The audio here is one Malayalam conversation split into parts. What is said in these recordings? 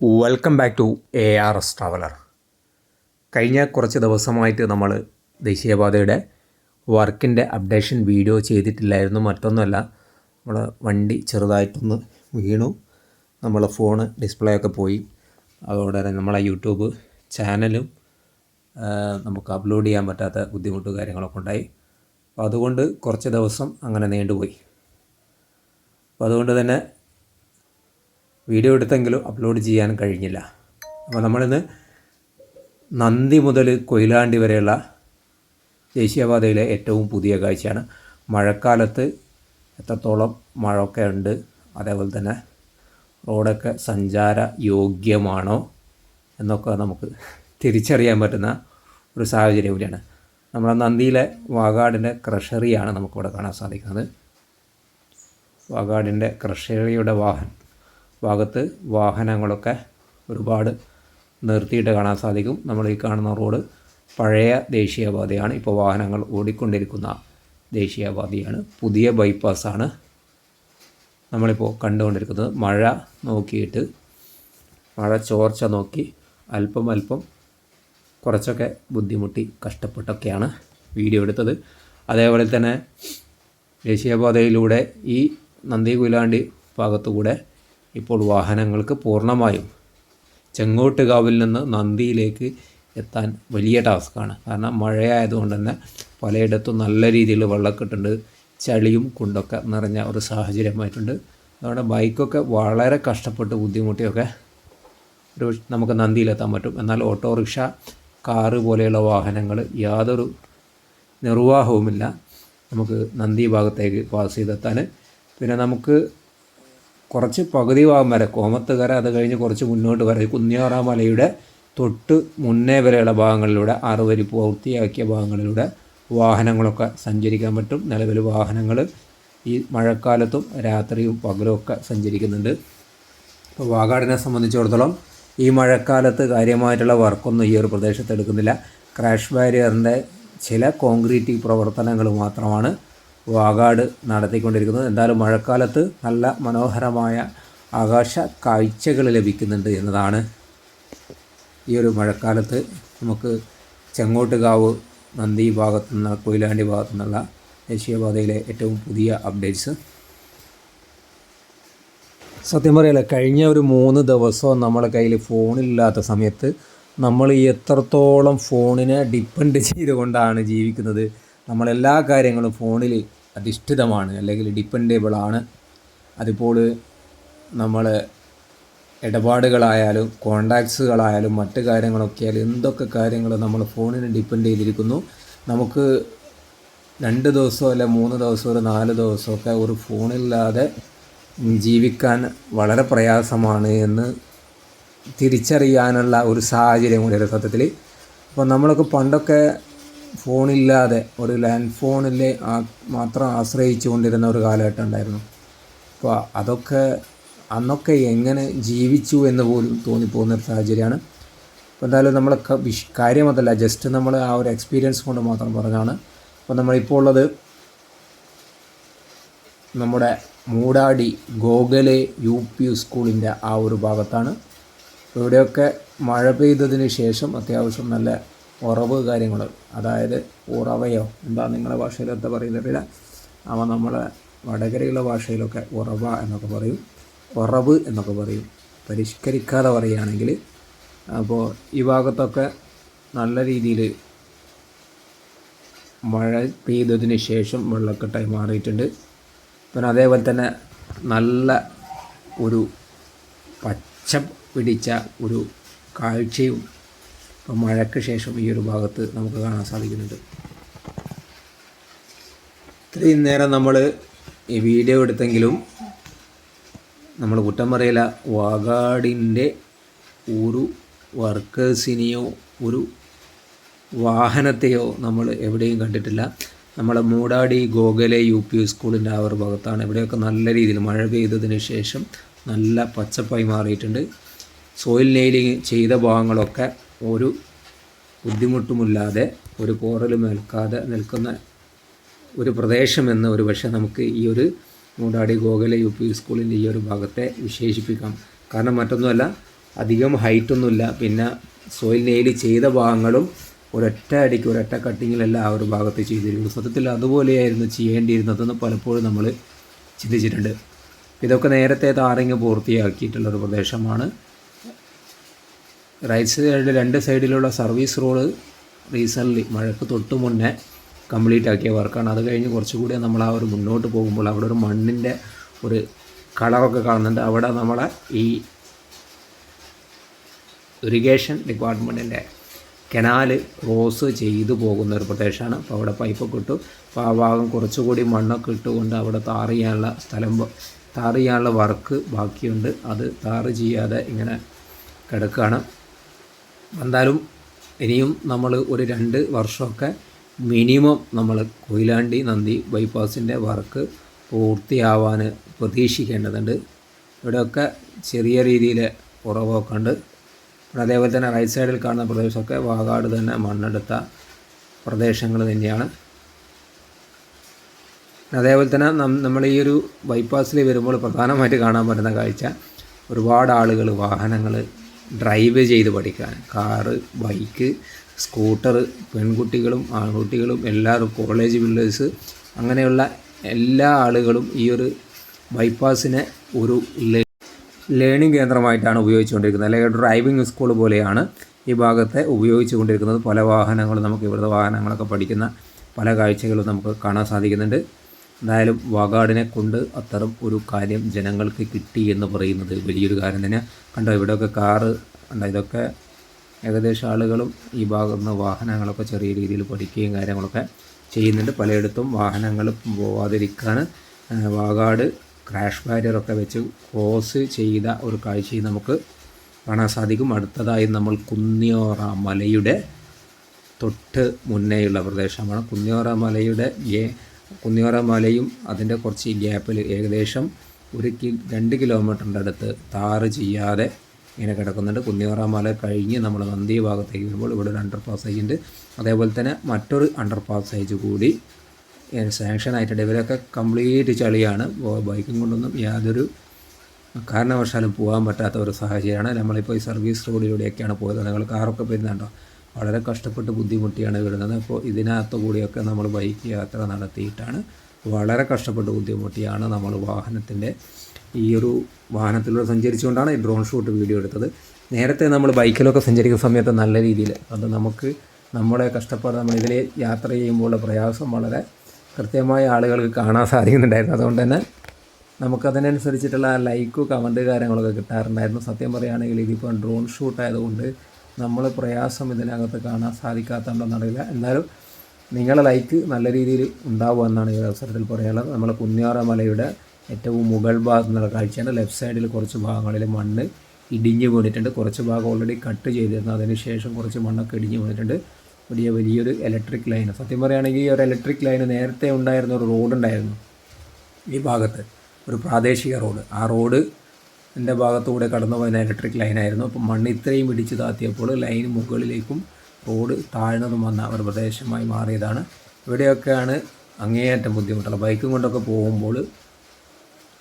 Welcome back to A R S traveller കഴിഞ്ഞ കുറച്ച് ദിവസമായിട്ട് നമ്മൾ ദേശീയപാതയുടെ വർക്കിന്റെ അപ്ഡേഷൻ വീഡിയോ ചെയ്തിട്ടില്ലായിരുന്നു. മറ്റൊന്നുമല്ല നമ്മൾ വണ്ടി ചെറുതായിട്ടൊന്ന് വീണു. നമ്മളെ ഫോണ് ഡിസ്പ്ലേ ഒക്കെ പോയി. അതോടെ തന്നെ നമ്മളെ യൂട്യൂബ് ചാനലും നമുക്ക് അപ്ലോഡ് ചെയ്യാൻ പറ്റാത്ത ബുദ്ധിമുട്ട് കാര്യങ്ങളൊക്കെ ഉണ്ടായി. അപ്പോൾ അതുകൊണ്ട് കുറച്ച് ദിവസം അങ്ങനെ നീണ്ടുപോയി. അപ്പോൾ അതുകൊണ്ട് തന്നെ വീഡിയോ എടുത്തെങ്കിലും അപ്ലോഡ് ചെയ്യാൻ കഴിഞ്ഞില്ല. അപ്പോൾ നമ്മളിന്ന് നന്ദി മുതൽ കൊയിലാണ്ടി വരെയുള്ള ദേശീയപാതയിലെ ഏറ്റവും പുതിയ കാഴ്ചയാണ്. മഴക്കാലത്ത് എത്രത്തോളം മഴയൊക്കെ ഉണ്ട് അതേപോലെ തന്നെ റോഡൊക്കെ സഞ്ചാര യോഗ്യമാണോ എന്നൊക്കെ നമുക്ക് തിരിച്ചറിയാൻ പറ്റുന്ന ഒരു സാഹചര്യം കൂടിയാണ്. നമ്മുടെ നന്ദിയിലെ വാഗാടിന്റെ ക്രഷറിയാണ് നമുക്കിവിടെ കാണാൻ സാധിക്കുന്നത്. വാഗാടിന്റെ ക്രഷറിയുടെ വാഹനം ഭാഗത്ത് വാഹനങ്ങളൊക്കെ ഒരുപാട് നിർത്തിയിട്ട് കാണാൻ സാധിക്കും. നമ്മൾ ഈ കാണുന്ന റോഡ് പഴയ ദേശീയപാതയാണ്. ഇപ്പോൾ വാഹനങ്ങൾ ഓടിക്കൊണ്ടിരിക്കുന്ന ദേശീയപാതയാണ്. പുതിയ ബൈപ്പാസാണ് നമ്മളിപ്പോൾ കണ്ടുകൊണ്ടിരിക്കുന്നത്. മഴ നോക്കിയിട്ട് മഴ ചോർച്ച നോക്കി അല്പം അല്പം കുറച്ചൊക്കെ ബുദ്ധിമുട്ടി കഷ്ടപ്പെട്ടൊക്കെയാണ് വീഡിയോ എടുത്തത്. അതേപോലെ തന്നെ ദേശീയപാതയിലൂടെ ഈ നന്ദി കുയിലാണ്ടി ഭാഗത്തുകൂടെ ഇപ്പോൾ വാഹനങ്ങൾക്ക് പൂർണമായും ചെങ്ങോട്ടുകാവിൽ നിന്ന് നന്ദിയിലേക്ക് എത്താൻ വലിയ ടാസ്ക്കാണ്. കാരണം മഴയായതുകൊണ്ട് തന്നെ പലയിടത്തും നല്ല രീതിയിൽ വെള്ളക്കെട്ടുണ്ട് ചളിയും കുണ്ടൊക്കെ നിറഞ്ഞ ഒരു സാഹചര്യമായിട്ടുണ്ട്. അതുകൊണ്ട് ബൈക്കൊക്കെ വളരെ കഷ്ടപ്പെട്ട് ബുദ്ധിമുട്ടിയൊക്കെ ഒരു നമുക്ക് നന്ദിയിലെത്താൻ പറ്റും. എന്നാൽ ഓട്ടോറിക്ഷ കാറ് പോലെയുള്ള വാഹനങ്ങൾ യാതൊരു നിർവാഹവുമില്ല. നമുക്ക് നന്ദി ഭാഗത്തേക്ക് പാസ് ചെയ്തെത്താൻ. പിന്നെ നമുക്ക് കുറച്ച് പകുതി ഭാഗം വരെ കോമത്തുകര അത് കഴിഞ്ഞ് കുറച്ച് മുന്നോട്ട് വരെ കുന്നിയാറ മലയുടെ തൊട്ട് മുന്നേ വരെയുള്ള ഭാഗങ്ങളിലൂടെ അറുവരി പൂർത്തിയാക്കിയ ഭാഗങ്ങളിലൂടെ വാഹനങ്ങളൊക്കെ സഞ്ചരിക്കാൻ പറ്റും. നിലവിൽ വാഹനങ്ങൾ ഈ മഴക്കാലത്തും രാത്രിയും പകലും ഒക്കെ സഞ്ചരിക്കുന്നുണ്ട്. ഇപ്പോൾ വാഗാടിനെ സംബന്ധിച്ചിടത്തോളം ഈ മഴക്കാലത്ത് കാര്യമായിട്ടുള്ള വർക്കൊന്നും ഈ ഒരു പ്രദേശത്ത് എടുക്കുന്നില്ല. ക്രാഷ് ബാരിയറിന്റെ ചില കോൺക്രീറ്റ് പ്രവർത്തനങ്ങൾ മാത്രമാണ് വാഗാട് നടത്തിക്കൊണ്ടിരിക്കുന്നത്. എന്തായാലും മഴക്കാലത്ത് നല്ല മനോഹരമായ ആകാശ കാഴ്ചകൾ ലഭിക്കുന്നുണ്ട് എന്നതാണ് ഈ ഒരു മഴക്കാലത്ത് നമുക്ക് ചെങ്ങോട്ടുകാവ് നന്ദി ഭാഗത്തു നിന്ന് കൊയിലാണ്ടി ഭാഗത്തു നിന്നുള്ള ദേശീയപാതയിലെ ഏറ്റവും പുതിയ അപ്ഡേറ്റ്സ് സത്യം പറയല്ലേ കഴിഞ്ഞ ഒരു മൂന്ന് ദിവസവും നമ്മുടെ കയ്യിൽ ഫോണില്ലാത്ത സമയത്ത് നമ്മൾ എത്രത്തോളം ഫോണിനെ ഡിപ്പെൻഡ് ചെയ്തുകൊണ്ടാണ് ജീവിക്കുന്നത്. നമ്മളെല്ലാ കാര്യങ്ങളും ഫോണിൽ അധിഷ്ഠിതമാണ് അല്ലെങ്കിൽ ഡിപ്പെൻഡബിൾ ആണ്. നമ്മൾ ഇടപാടുകളായാലും കോണ്ടാക്ട്സുകളായാലും മറ്റു കാര്യങ്ങളൊക്കെ ആയാലും എന്തൊക്കെ കാര്യങ്ങൾ നമ്മൾ ഫോണിന് ഡിപ്പെൻഡ് ചെയ്തിരിക്കുന്നു നമുക്ക് രണ്ട് ദിവസമോ അല്ലെ മൂന്ന് ദിവസമോ ഒരു നാല് ദിവസമൊക്കെ ഒരു ഫോണില്ലാതെ ജീവിക്കാൻ വളരെ പ്രയാസമാണ് എന്ന് തിരിച്ചറിയാനുള്ള ഒരു സാഹചര്യം കൂടി സത്യത്തിൽ അപ്പോൾ നമ്മളൊക്കെ പണ്ടൊക്കെ ഫോണില്ലാതെ ഒരു ലാൻഡ് ഫോണിലെ മാത്രം ആശ്രയിച്ചു കൊണ്ടിരുന്ന ഒരു കാലഘട്ടം ഉണ്ടായിരുന്നു. അപ്പോൾ അതൊക്കെ അന്നൊക്കെ എങ്ങനെ ജീവിച്ചു എന്ന് പോലും തോന്നിപ്പോകുന്ന ഒരു സാഹചര്യമാണ്. അപ്പോൾ എന്തായാലും നമ്മൾ കാര്യം അതല്ല ജസ്റ്റ് നമ്മൾ ആ ഒരു എക്സ്പീരിയൻസ് കൊണ്ട് മാത്രം പറഞ്ഞാണ് അപ്പോൾ നമ്മളിപ്പോൾ ഉള്ളത് നമ്മുടെ മൂടാടി ഗോഗലെ യു പി സ്കൂളിന്റെ ആ ഒരു ഭാഗത്താണ്. ഇവിടെയൊക്കെ മഴ പെയ്തതിന് ശേഷം അത്യാവശ്യം നല്ല ഉറവ് കാര്യങ്ങൾ അതായത് ഉറവയോ എന്താ നിങ്ങളുടെ ഭാഷയിൽ എന്താ പറയുന്നില്ല അവ നമ്മളെ വടകരയുള്ള ഭാഷയിലൊക്കെ ഉറവ എന്നൊക്കെ പറയും. ഉറവ് എന്നൊക്കെ പറയും. പരിഷ്കരിക്കാതെ പറയുകയാണെങ്കിൽ അപ്പോൾ ഈ ഭാഗത്തൊക്കെ നല്ല രീതിയിൽ മഴ പെയ്തതിന് ശേഷം വെള്ളക്കെട്ടായി മാറിയിട്ടുണ്ട്. പിന്നെ അതേപോലെ തന്നെ നല്ല ഒരു പച്ച പിടിച്ച ഒരു കാഴ്ചയും മഴയ്ക്ക് ശേഷം ഈ ഒരു ഭാഗത്ത് നമുക്ക് കാണാൻ സാധിക്കുന്നുണ്ട്. ഇത്രയും നേരം നമ്മൾ ഈ വീഡിയോ എടുത്തെങ്കിലും നമ്മൾ കുറ്റം പറയില്ല വാഗാടിന്റെ ഒരു വർക്കേഴ്സിനെയോ ഒരു വാഹനത്തെയോ നമ്മൾ എവിടെയും കണ്ടിട്ടില്ല. നമ്മളെ മൂടാടി ഗോഗലെ യു പി സ്കൂളിന്റെ ആ ഒരു ഭാഗത്താണ്. ഇവിടെയൊക്കെ നല്ല രീതിയിൽ മഴ പെയ്തതിന് ശേഷം നല്ല പച്ചപ്പായി മാറിയിട്ടുണ്ട്. സോയിൽ നെയിലിങ് ചെയ്ത ഭാഗങ്ങളൊക്കെ ഒരു ബുദ്ധിമുട്ടുമില്ലാതെ ഒരു കോറലും ഏൽക്കാതെ നിൽക്കുന്ന ഒരു പ്രദേശമെന്ന് ഒരു പക്ഷേ നമുക്ക് ഈ ഒരു മൂടാടി ഗോകുല യു പി സ്കൂളിന്റെ ഈ ഒരു ഭാഗത്തെ വിശേഷിപ്പിക്കാം. കാരണം മറ്റൊന്നുമല്ല അധികം ഹൈറ്റൊന്നുമില്ല. പിന്നെ സോയിൽ നെയിൽ ചെയ്ത ഭാഗങ്ങളും ഒരൊറ്റ അടിക്ക് ഒരൊറ്റ കട്ടിങ്ങിലല്ല ആ ഒരു ഭാഗത്ത് ചെയ്തിരിക്കുന്നു. സത്യത്തിൽ അതുപോലെയായിരുന്നു ചെയ്യേണ്ടിയിരുന്നതെന്ന് പലപ്പോഴും നമ്മൾ ചിന്തിച്ചിട്ടുണ്ട്. ഇതൊക്കെ നേരത്തെ താറിങ് പൂർത്തിയാക്കിയിട്ടുള്ള ഒരു പ്രദേശമാണ്. റൈറ്റ് സൈഡിൽ രണ്ട് സൈഡിലുള്ള സർവീസ് റോഡ് റീസെന്റ്ലി മഴക്ക് തൊട്ട് മുന്നേ കംപ്ലീറ്റ് ആക്കിയ വർക്കാണ് അത് കഴിഞ്ഞ് കുറച്ചുകൂടി നമ്മൾ ആ ഒരു മുന്നോട്ട് പോകുമ്പോൾ അവിടെ ഒരു മണ്ണിന്റെ ഒരു കളറൊക്കെ കാണുന്നുണ്ട്. അവിടെ നമ്മളെ ഈ ഇറിഗേഷൻ ഡിപ്പാർട്ട്മെന്റിന്റെ കനാൽ ക്രോസ് ചെയ്തു പോകുന്ന ഒരു പ്രദേശമാണ്. അപ്പോൾ അവിടെ പൈപ്പൊക്കെ ഇട്ടു. അപ്പോൾ ആ ഭാഗം കുറച്ചുകൂടി മണ്ണൊക്കെ ഇട്ടുകൊണ്ട് അവിടെ താറ് ചെയ്യാനുള്ള സ്ഥലം താറ് ചെയ്യാനുള്ള വർക്ക് ബാക്കിയുണ്ട്. അത് താറ് ചെയ്യാതെ ഇങ്ങനെ കിടക്കുകയാണ് എന്തായാലും ഇനിയും നമ്മൾ ഒരു രണ്ട് വർഷമൊക്കെ മിനിമം നമ്മൾ കൊയിലാണ്ടി നന്ദി ബൈപ്പാസിന്റെ വർക്ക് പൂർത്തിയാവാൻ പ്രതീക്ഷിക്കേണ്ടതുണ്ട്. ഇവിടെയൊക്കെ ചെറിയ രീതിയിൽ കുറവൊക്കെ ഉണ്ട്. പിന്നെ അതേപോലെ തന്നെ റൈറ്റ് സൈഡിൽ കാണുന്ന പ്രദേശമൊക്കെ വാകാട് തന്നെ മണ്ണെടുത്ത പ്രദേശങ്ങൾ തന്നെയാണ്. അതേപോലെ തന്നെ നമ്മൾ ഈ ഒരു ബൈപ്പാസിൽ വരുമ്പോൾ പ്രധാനമായിട്ട് കാണാൻ പറ്റുന്ന കാഴ്ച ഒരുപാട് ആളുകൾ വാഹനങ്ങൾ ഡ്രൈവ് ചെയ്ത് പഠിക്കാൻ. കാറ് ബൈക്ക് സ്കൂട്ടർ പെൺകുട്ടികളും ആൺകുട്ടികളും എല്ലാവരും കോളേജ് പിള്ളേഴ്സ് അങ്ങനെയുള്ള എല്ലാ ആളുകളും ഈ ഒരു ബൈപ്പാസിനെ ഒരു ലേണിംഗ് കേന്ദ്രമായിട്ടാണ് ഉപയോഗിച്ചുകൊണ്ടിരിക്കുന്നത്. അല്ലെങ്കിൽ ഡ്രൈവിംഗ് സ്കൂൾ പോലെയാണ് ഈ ഭാഗത്തെ ഉപയോഗിച്ചു കൊണ്ടിരിക്കുന്നത് പല വാഹനങ്ങളും നമുക്ക് ഇവിടുത്തെ വാഹനങ്ങളൊക്കെ പഠിക്കുന്ന പല കാഴ്ചകളും നമുക്ക് കാണാൻ സാധിക്കുന്നുണ്ട്. എന്തായാലും വാഗാടിനെ കൊണ്ട് അത്തരം ഒരു കാര്യം ജനങ്ങൾക്ക് കിട്ടി എന്ന് പറയുന്നത് വലിയൊരു കാര്യം തന്നെ കണ്ടോ ഇവിടെയൊക്കെ കാറ് കണ്ടോ ഇതൊക്കെ ഏകദേശം ആളുകളും ഈ ഭാഗത്ത് നിന്ന് വാഹനങ്ങളൊക്കെ ചെറിയ രീതിയിൽ പഠിക്കുകയും കാര്യങ്ങളൊക്കെ ചെയ്യുന്നുണ്ട്. പലയിടത്തും വാഹനങ്ങൾ പോവാതിരിക്കാൻ വാഗാട് ക്രാഷ് ബാരിയറൊക്കെ വെച്ച് ക്രോസ് ചെയ്ത ഒരു കാഴ്ചയും നമുക്ക് കാണാൻ സാധിക്കും. അടുത്തതായി നമ്മൾ കുന്നിയോറ മലയുടെ തൊട്ട് മുന്നേയുള്ള പ്രദേശമാണ്. കുന്നിയോറ മലയുടെ കുന്നിയോറ മലയും അതിന്റെ കുറച്ച് ഗ്യാപ്പിൽ ഏകദേശം ഒരു കി രണ്ട് കിലോമീറ്ററിന്റെ അടുത്ത് താറ് ചെയ്യാതെ ഇങ്ങനെ കിടക്കുന്നുണ്ട്. കുന്നിയോറ മല കഴിഞ്ഞ് നമ്മൾ നന്ദി ഭാഗത്തേക്ക് വരുമ്പോൾ ഇവിടെ ഒരു അണ്ടർ പാസേജ് ഉണ്ട് അതേപോലെ തന്നെ മറ്റൊരു അണ്ടർ പാസേജ് കൂടി സാങ്ഷൻ ആയിട്ടുണ്ട് ഇവരൊക്കെ കംപ്ലീറ്റ് ചളിയാണ്. ബൈക്കും കൊണ്ടൊന്നും യാതൊരു കാരണവശാലും പോകാൻ പറ്റാത്ത ഒരു സാഹചര്യമാണ്. നമ്മളിപ്പോൾ ഈ സർവീസ് റോഡിലൂടെയൊക്കെയാണ് പോയത്. നിങ്ങൾ കാറൊക്കെ വരുന്നുണ്ടോ? വളരെ കഷ്ടപ്പെട്ട് ബുദ്ധിമുട്ടിയാണ് വരുന്നത്. അപ്പോൾ ഇതിനകത്ത് കൂടിയൊക്കെ നമ്മൾ ബൈക്ക് യാത്ര നടത്തിയിട്ടാണ് വളരെ കഷ്ടപ്പെട്ട് ബുദ്ധിമുട്ടിയാണ് നമ്മൾ വാഹനത്തിന്റെ ഈ ഒരു വാഹനത്തിലൂടെ സഞ്ചരിച്ചുകൊണ്ടാണ് ഈ ഡ്രോൺ ഷൂട്ട് വീഡിയോ എടുത്തത്. നേരത്തെ നമ്മൾ ബൈക്കിലൊക്കെ സഞ്ചരിക്കുന്ന സമയത്ത് നല്ല രീതിയിൽ അത് നമുക്ക് നമ്മുടെ കഷ്ടപ്പാട് നമ്മൾ ഇതിൽ യാത്ര ചെയ്യുമ്പോഴുള്ള പ്രയാസം വളരെ കൃത്യമായ ആളുകൾക്ക് കാണാൻ സാധിക്കുന്നുണ്ടായിരുന്നു. അതുകൊണ്ട് തന്നെ നമുക്കതിനനുസരിച്ചിട്ടുള്ള ലൈക്കും കമന്റ് കാര്യങ്ങളൊക്കെ കിട്ടാറുണ്ടായിരുന്നു. സത്യം പറയുകയാണെങ്കിൽ ഇതിപ്പോൾ ഡ്രോൺ ഷൂട്ട് ആയതുകൊണ്ട് നമ്മൾ പ്രയാസം ഇതിനകത്ത് കാണാൻ സാധിക്കാത്തതുണ്ടെന്നറിയില്ല എന്നാലും നിങ്ങളെ ലൈക്ക് നല്ല രീതിയിൽ ഉണ്ടാവുക എന്നാണ് ഈ അവസരത്തിൽ പറയാനുള്ളത്. നമ്മൾ കുഞ്ഞാറ മലയുടെ ഏറ്റവും മുകൾ ഭാഗത്ത് നിന്നുള്ള കാഴ്ചയാണ്. ലെഫ്റ്റ് സൈഡിൽ കുറച്ച് ഭാഗങ്ങളിൽ മണ്ണ് ഇടിഞ്ഞ് വീണിട്ടുണ്ട്. കുറച്ച് ഭാഗം ഓൾറെഡി കട്ട് ചെയ്തിരുന്നു. അതിനുശേഷം കുറച്ച് മണ്ണൊക്കെ ഇടിഞ്ഞ് വീണിട്ടുണ്ട്. വലിയ വലിയൊരു ഇലക്ട്രിക് ലൈൻ സത്യം പറയുകയാണെങ്കിൽ ഈ ഒരു ഇലക്ട്രിക് ലൈന് നേരത്തെ ഉണ്ടായിരുന്ന ഒരു റോഡ് ഉണ്ടായിരുന്നു ഈ ഭാഗത്ത്. ഒരു പ്രാദേശിക റോഡ് ആ റോഡ് എന്റെ ഭാഗത്തുകൂടെ കടന്നു പോയ ഇലക്ട്രിക് ലൈനായിരുന്നു അപ്പം മണ്ണ് ഇത്രയും ഇടിച്ച് താത്തിയപ്പോൾ ലൈൻ മുകളിലേക്കും റോഡ് താഴ്ന്നതും വന്ന ഒരു പ്രദേശമായി മാറിയതാണ്. ഇവിടെയൊക്കെയാണ് അങ്ങേയറ്റം ബുദ്ധിമുട്ടുള്ള. ബൈക്കും കൊണ്ടൊക്കെ പോകുമ്പോൾ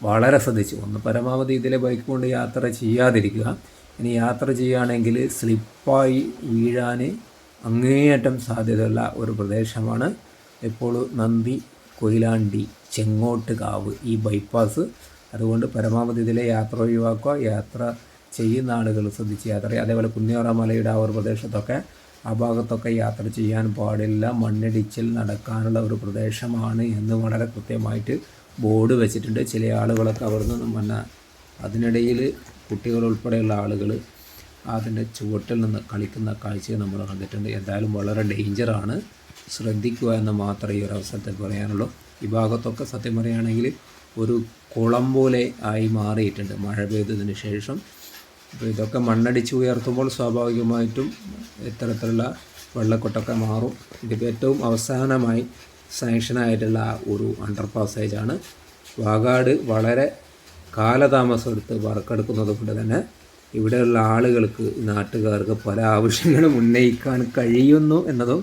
വളരെ ശ്രദ്ധിച്ചു. ഒന്ന് പരമാവധി ഇതിലെ ബൈക്ക് കൊണ്ട് യാത്ര ചെയ്യാതിരിക്കുക. ഇനി യാത്ര ചെയ്യുകയാണെങ്കിൽ സ്ലിപ്പായി വീഴാൻ അങ്ങേയറ്റം സാധ്യതയുള്ള ഒരു പ്രദേശമാണ്. ഇപ്പോൾ നന്ദി കൊയിലാണ്ടി ചെങ്ങോട്ട് കാവ് ഈ ബൈപ്പാസ് അതുകൊണ്ട് പരമാവധി ഇതിലെ യാത്ര ഒഴിവാക്കുക. യാത്ര ചെയ്യുന്ന ആളുകൾ ശ്രദ്ധിച്ച് യാത്ര അതേപോലെ കുന്നിയോറ മലയുടെ ആ ഒരു പ്രദേശത്തൊക്കെ ആ ഭാഗത്തൊക്കെ യാത്ര ചെയ്യാൻ പാടില്ല. മണ്ണിടിച്ചിൽ നടക്കാനുള്ള ഒരു പ്രദേശമാണ് എന്ന് വളരെ കൃത്യമായിട്ട് ബോർഡ് വെച്ചിട്ടുണ്ട്. ചില ആളുകളൊക്കെ അവിടെ നിന്നും വന്ന അതിനിടയിൽ കുട്ടികൾ ഉൾപ്പെടെയുള്ള ആളുകൾ അതിന്റെ ചുവട്ടിൽ നിന്ന് കളിക്കുന്ന കാഴ്ച നമ്മൾ കണ്ടിട്ടുണ്ട്. എന്തായാലും വളരെ ഡേഞ്ചറാണ്. ശ്രദ്ധിക്കുക എന്ന് മാത്രമേ ഈ ഒരു അവസരത്തിൽ പറയാനുള്ളൂ. ഈ ഭാഗത്തൊക്കെ സത്യം പറയുകയാണെങ്കിൽ ഒരു കുളം പോലെ ആയി മാറിയിട്ടുണ്ട്. മഴ പെയ്തതിന് ശേഷം. അപ്പോൾ ഇതൊക്കെ മണ്ണടിച്ച് ഉയർത്തുമ്പോൾ സ്വാഭാവികമായിട്ടും ഇത്തരത്തിലുള്ള വെള്ളക്കെട്ടൊക്കെ മാറും. ഇതിപ്പോൾ ഏറ്റവും അവസാനമായി സാങ്ഷനായിട്ടുള്ള ഒരു അണ്ടർ പാസേജാണ് വാഗാട് വളരെ കാലതാമസം എടുത്ത് വറക്കെടുക്കുന്നത് കൊണ്ട് തന്നെ ഇവിടെയുള്ള ആളുകൾക്ക് നാട്ടുകാർക്ക് പല ആവശ്യങ്ങളും ഉന്നയിക്കാൻ കഴിയുന്നു എന്നതും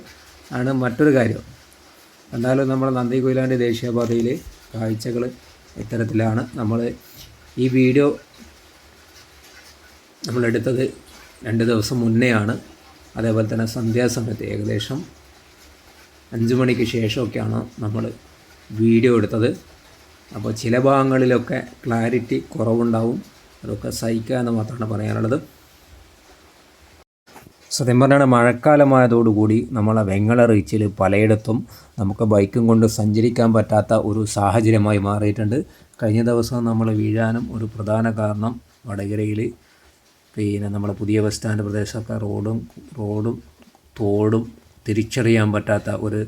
ആണ് മറ്റൊരു കാര്യം. എന്തായാലും നമ്മുടെ നന്ദി കൊയിലാണ്ടി ദേശീയപാതയിലെ കാഴ്ചകൾ ഇത്തരത്തിലാണ് നമ്മൾ ഈ വീഡിയോ നമ്മളെടുത്തത് രണ്ട് ദിവസം മുന്നെയാണ്. അതേപോലെ തന്നെ സന്ധ്യാസമയത്ത് ഏകദേശം അഞ്ച് മണിക്ക് ശേഷമൊക്കെയാണ് നമ്മൾ വീഡിയോ എടുത്തത്. അപ്പോൾ ചില ഭാഗങ്ങളിലൊക്കെ ക്ലാരിറ്റി കുറവുണ്ടാവും. അതൊക്കെ സഹിക്കുക എന്ന് മാത്രമാണ് പറയാനുള്ളത്. സത്യം പറഞ്ഞാൽ മഴക്കാലമായതോടുകൂടി നമ്മളെ വെങ്ങള റീച്ചിൽ പലയിടത്തും നമുക്ക് ബൈക്കും കൊണ്ട് സഞ്ചരിക്കാൻ പറ്റാത്ത ഒരു സാഹചര്യമായി മാറിയിട്ടുണ്ട്. കഴിഞ്ഞ ദിവസം നമ്മൾ വീഴാനും ഒരു പ്രധാന കാരണം വടകരയിൽ പിന്നെ നമ്മുടെ പുതിയ ബസ് സ്റ്റാൻഡ് പ്രദേശമൊക്കെ റോഡും റോഡും തോടും തിരിച്ചറിയാൻ പറ്റാത്ത ഒരു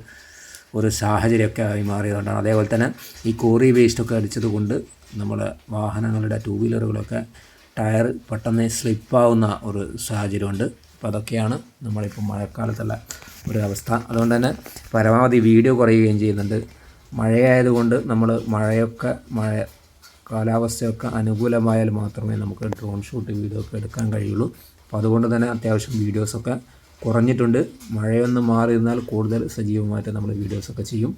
ഒരു സാഹചര്യമൊക്കെ ആയി മാറിയതുകൊണ്ടാണ്. അതേപോലെ തന്നെ ഈ കോറി വേസ്റ്റൊക്കെ അടിച്ചത് കൊണ്ട് നമ്മളെ വാഹനങ്ങളുടെ ടൂ വീലറുകളൊക്കെ ടയർ പെട്ടെന്ന് സ്ലിപ്പാവുന്ന ഒരു സാഹചര്യമുണ്ട്. അപ്പോൾ അതൊക്കെയാണ് നമ്മളിപ്പോൾ മഴക്കാലത്തുള്ള ഒരു അവസ്ഥ അതുകൊണ്ട് തന്നെ പരമാവധി വീഡിയോ കുറയുകയും ചെയ്യുന്നുണ്ട്. മഴയായതുകൊണ്ട് നമ്മൾ മഴയൊക്കെ മഴ കാലാവസ്ഥയൊക്കെ അനുകൂലമായാൽ മാത്രമേ നമുക്ക് ഡ്രോൺ ഷൂട്ട് വീഡിയോ ഒക്കെ എടുക്കാൻ കഴിയുള്ളൂ. അപ്പോൾ അതുകൊണ്ട് തന്നെ അത്യാവശ്യം വീഡിയോസൊക്കെ കുറഞ്ഞിട്ടുണ്ട്. മഴയൊന്ന് മാറി നിന്നാൽ കൂടുതൽ സജീവമായിട്ട് നമ്മൾ വീഡിയോസൊക്കെ ചെയ്യും.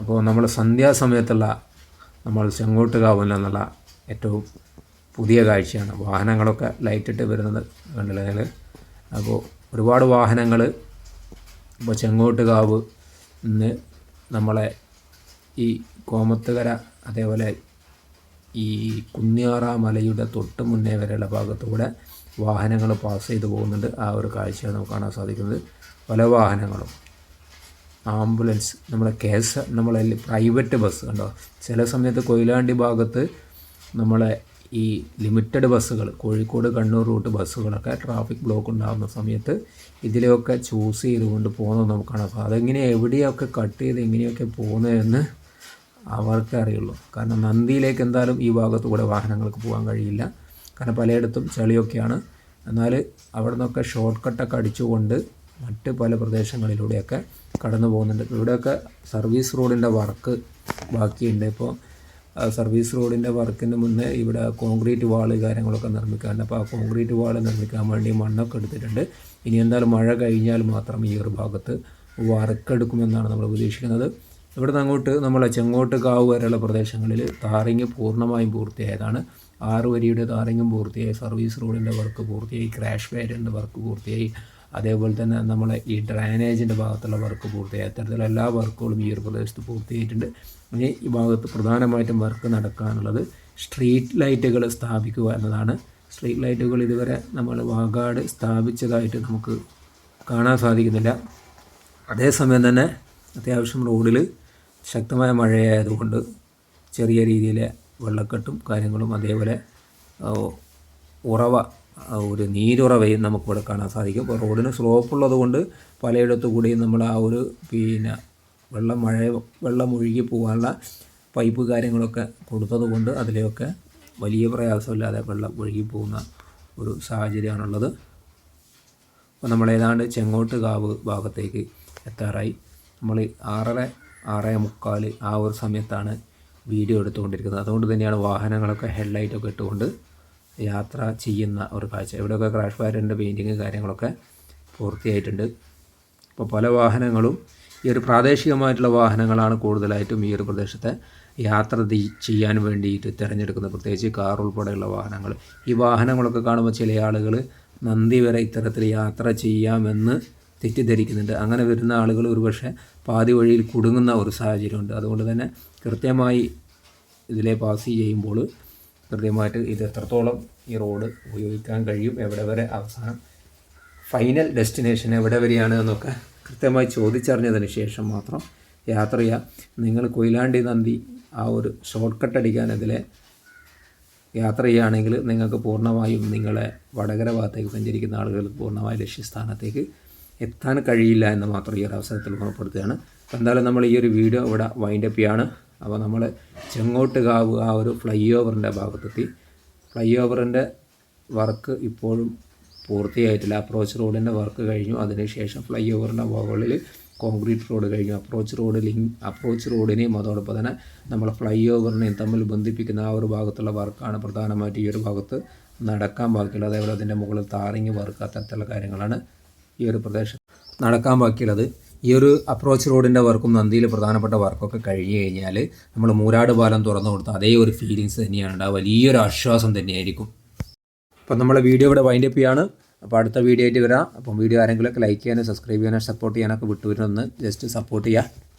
അപ്പോൾ നമ്മൾ സന്ധ്യാസമയത്തുള്ള നമ്മൾ ചെങ്ങോട്ടുകാവിൽ എന്നുള്ള ഏറ്റവും പുതിയ കാഴ്ചയാണ്. വാഹനങ്ങളൊക്കെ ലൈറ്റിട്ട് വരുന്നത് കണ്ടില്ലേ അപ്പോൾ ഒരുപാട് വാഹനങ്ങൾ ഇപ്പോൾ ചെങ്ങോട്ടുകാവ് ഇന്ന് നമ്മളെ ഈ കോമത്തുകര അതേപോലെ ഈ കുന്നിയാറ മലയുടെ തൊട്ട് മുന്നേ വരെയുള്ള ഭാഗത്തൂടെ വാഹനങ്ങൾ പാസ് ചെയ്തു പോകുന്നുണ്ട്. ആ ഒരു കാഴ്ചയാണ് നമുക്ക് കാണാൻ സാധിക്കുന്നത്. പല വാഹനങ്ങളും. ആംബുലൻസ് നമ്മളെ കേസ് നമ്മളെ പ്രൈവറ്റ് ബസ് കണ്ടോ? ചില സമയത്ത് കൊയിലാണ്ടി ഭാഗത്ത് നമ്മളെ ഈ ലിമിറ്റഡ് ബസ്സുകൾ കോഴിക്കോട് കണ്ണൂർ റൂട്ട് ബസ്സുകളൊക്കെ ട്രാഫിക് ബ്ലോക്ക് ഉണ്ടാകുന്ന സമയത്ത് ഇതിലെയൊക്കെ ചൂസ് ചെയ്തുകൊണ്ട് പോകുന്നത് നമുക്ക് കാണാം അപ്പോൾ അതെങ്ങനെ എവിടെയൊക്കെ കട്ട് ചെയ്ത് എങ്ങനെയൊക്കെ പോകുന്നതെന്ന് അവർക്ക് അറിയുള്ളൂ. കാരണം നന്ദിയിലേക്ക് എന്തായാലും ഈ ഭാഗത്തുകൂടെ വാഹനങ്ങൾക്ക് പോകാൻ കഴിയില്ല. കാരണം പലയിടത്തും ചളിയൊക്കെയാണ്. എന്നാൽ അവിടെ നിന്നൊക്കെ ഷോർട്ട് കട്ടൊക്കെ അടിച്ചുകൊണ്ട് മറ്റ് പല പ്രദേശങ്ങളിലൂടെയൊക്കെ കടന്നു പോകുന്നുണ്ട് ഇവിടെയൊക്കെ സർവീസ് റോഡിന്റെ വർക്ക് ബാക്കിയുണ്ട്. ഇപ്പോൾ സർവീസ് റോഡിന്റെ വർക്കിന് മുന്നേ ഇവിടെ കോൺക്രീറ്റ് വാൾ കാര്യങ്ങളൊക്കെ നിർമ്മിക്കാറുണ്ട്. അപ്പോൾ ആ കോൺക്രീറ്റ് വാൾ നിർമ്മിക്കാൻ വേണ്ടി മണ്ണൊക്കെ എടുത്തിട്ടുണ്ട്. ഇനി എന്തായാലും മഴ കഴിഞ്ഞാൽ മാത്രം ഈ ഒരു ഭാഗത്ത് വറക്കെടുക്കുമെന്നാണ് നമ്മൾ പ്രതീക്ഷിക്കുന്നത്. ഇവിടുന്ന് അങ്ങോട്ട് നമ്മളെ ചെങ്ങോട്ട് കാവ് വരെയുള്ള പ്രദേശങ്ങളിൽ താറിങ് പൂർണമായും പൂർത്തിയായതാണ്. ആറ് വരിയുടെ താറിങ്ങും പൂർത്തിയായി. സർവീസ് റോഡിന്റെ വർക്ക് പൂർത്തിയായി. ക്രാഷ് ബാരിയറിന്റെ വർക്ക് പൂർത്തിയായി. അതേപോലെ തന്നെ നമ്മളെ ഈ ഡ്രൈനേജിന്റെ ഭാഗത്തുള്ള വർക്ക് പൂർത്തിയായി. അത്തരത്തിലുള്ള എല്ലാ വർക്കുകളും ഈ ഒരു പ്രദേശത്ത് പൂർത്തിയായിട്ടുണ്ട്. ഇനി ഈ ഭാഗത്ത് പ്രധാനമായിട്ടും വർക്ക് നടക്കാനുള്ളത് സ്ട്രീറ്റ് ലൈറ്റുകൾ സ്ഥാപിക്കുക എന്നതാണ്. സ്ട്രീറ്റ് ലൈറ്റുകൾ ഇതുവരെ നമ്മൾ വാഗാട് സ്ഥാപിച്ചതായിട്ട് നമുക്ക് കാണാൻ സാധിക്കുന്നില്ല. അതേസമയം തന്നെ അത്യാവശ്യം റോഡിൽ ശക്തമായ മഴയായതുകൊണ്ട് ചെറിയ രീതിയിലെ വെള്ളക്കെട്ടും കാര്യങ്ങളും അതേപോലെ ഉറവ ഒരു നീരുറവയും നമുക്കിവിടെ കാണാൻ സാധിക്കും. ഇപ്പോൾ റോഡിന് സ്ലോപ്പ് കൊണ്ട് പലയിടത്തു കൂടിയും നമ്മൾ ആ ഒരു പിന്നെ വെള്ളം മഴ വെള്ളം ഒഴുകി പോകാനുള്ള പൈപ്പ് കാര്യങ്ങളൊക്കെ കൊടുത്തത് കൊണ്ട് അതിലെയൊക്കെ വലിയ പ്രയാസമില്ലാതെ വെള്ളം ഒഴുകി പോകുന്ന ഒരു സാഹചര്യമാണുള്ളത്. അപ്പോൾ നമ്മൾ ഏതാണ്ട് ചെങ്ങോട്ട് കാവ് ഭാഗത്തേക്ക് എത്താറായി. നമ്മൾ ആറര ആറേ മുക്കാൽ ആ ഒരു സമയത്താണ് വീഡിയോ എടുത്തുകൊണ്ടിരിക്കുന്നത്. അതുകൊണ്ട് തന്നെയാണ് വാഹനങ്ങളൊക്കെ ഹെഡ്ലൈറ്റൊക്കെ ഇട്ടുകൊണ്ട് യാത്ര ചെയ്യുന്ന ഒരു കാഴ്ച. ഇവിടെയൊക്കെ ക്രാഷ് ബാരിന്റെ പെയിന്റിങ് കാര്യങ്ങളൊക്കെ പൂർത്തിയായിട്ടുണ്ട്. അപ്പോൾ പല വാഹനങ്ങളും ഈ ഒരു പ്രാദേശികമായിട്ടുള്ള വാഹനങ്ങളാണ് കൂടുതലായിട്ടും ഈ ഒരു പ്രദേശത്തെ യാത്ര ചെയ്യാൻ വേണ്ടിയിട്ട് തിരഞ്ഞെടുക്കുന്നത്. പ്രത്യേകിച്ച് കാർ ഉൾപ്പെടെയുള്ള വാഹനങ്ങൾ. ഈ വാഹനങ്ങളൊക്കെ കാണുമ്പോൾ ചില ആളുകൾ നന്ദി വരെ ഇത്തരത്തിൽ യാത്ര ചെയ്യാമെന്ന് തെറ്റിദ്ധരിക്കുന്നുണ്ട്. അങ്ങനെ വരുന്ന ആളുകൾ ഒരുപക്ഷെ പാതി വഴിയിൽ കുടുങ്ങുന്ന ഒരു സാഹചര്യമുണ്ട്. അതുകൊണ്ട് തന്നെ കൃത്യമായി ഇതിലെ പാസ് ചെയ്യുമ്പോൾ കൃത്യമായിട്ട് ഇത് എത്രത്തോളം ഈ റോഡ് ഉപയോഗിക്കാൻ കഴിയും എവിടെ വരെ അവസാനം ഫൈനൽ ഡെസ്റ്റിനേഷൻ എവിടെ വരെയാണ് എന്നൊക്കെ കൃത്യമായി ചോദിച്ചറിഞ്ഞതിന് ശേഷം മാത്രം യാത്ര ചെയ്യാം. നിങ്ങൾ കൊയിലാണ്ടി നന്ദി ആ ഒരു ഷോർട്ട് കട്ട് അടിക്കാൻ അതിലെ യാത്ര ചെയ്യുകയാണെങ്കിൽ നിങ്ങൾക്ക് പൂർണമായും നിങ്ങളെ വടകര ഭാഗത്തേക്ക് സഞ്ചരിക്കുന്ന ആളുകൾക്ക് പൂർണമായ ലക്ഷ്യസ്ഥാനത്തേക്ക് എത്താൻ കഴിയില്ല എന്ന് മാത്രം ഈ ഒരു അവസരത്തിൽ ഉറപ്പെടുത്തുകയാണ് എന്തായാലും നമ്മൾ ഈ ഒരു വീഡിയോ ഇവിടെ വൈൻഡപ്പ് ചെയ്യാണ്. അപ്പോൾ നമ്മൾ ചെങ്ങോട്ടുകാവ് ആ ഒരു ഫ്ലൈ ഓവറിന്റെ ഭാഗത്തെത്തി. ഫ്ലൈ ഓവറിന്റെ വർക്ക് ഇപ്പോഴും പൂർത്തിയായിട്ടില്ല. അപ്രോച്ച് റോഡിന്റെ വർക്ക് കഴിഞ്ഞു. അതിനുശേഷം ഫ്ലൈ ഓവറിന്റെ മുകളിൽ കോൺക്രീറ്റ് റോഡ് കഴിഞ്ഞു. അപ്രോച്ച് റോഡ് ലിങ്ക് അപ്രോച്ച് റോഡിനെയും അതോടൊപ്പം തന്നെ നമ്മൾ ഫ്ലൈ ഓവറിനെയും തമ്മിൽ ബന്ധിപ്പിക്കുന്ന ആ ഒരു ഭാഗത്തുള്ള വർക്കാണ് പ്രധാനമായിട്ട് ഈ ഒരു ഭാഗത്ത് നടക്കാൻ ബാക്കിയുള്ളത്. അതേപോലെ അതിന്റെ മുകളിൽ താറിങ് വർക്ക് അത്തരത്തിലുള്ള കാര്യങ്ങളാണ് ഈ ഒരു പ്രദേശം നടക്കാൻ ബാക്കിയുള്ളത്. ഈ ഒരു അപ്രോച്ച് റോഡിന്റെ വർക്കും നന്ദിയിൽ പ്രധാനപ്പെട്ട വർക്കൊക്കെ കഴിഞ്ഞ് കഴിഞ്ഞാൽ നമ്മൾ മൂരാട് പാലം തുറന്നു കൊടുത്ത അതേ ഒരു ഫീലിങ്സ് തന്നെയാണ് ഉണ്ടാവുക. വലിയൊരു ആശ്വാസം തന്നെയായിരിക്കും. അപ്പം നമ്മളെ വീഡിയോ ഇവിടെ വൈൻഡ് അപ്പ് ചെയ്യാണ്. അപ്പോൾ അടുത്ത വീഡിയോ ആയിട്ട് വരാം. അപ്പം വീഡിയോ ആരെങ്കിലുമൊക്കെ ലൈക്ക് ചെയ്യാനും സബ്സ്ക്രൈബ് ചെയ്യാനും സപ്പോർട്ട് ചെയ്യാനൊക്കെ വിട്ടുവരുമെന്ന് ജസ്റ്റ് സപ്പോർട്ട് ചെയ്യുക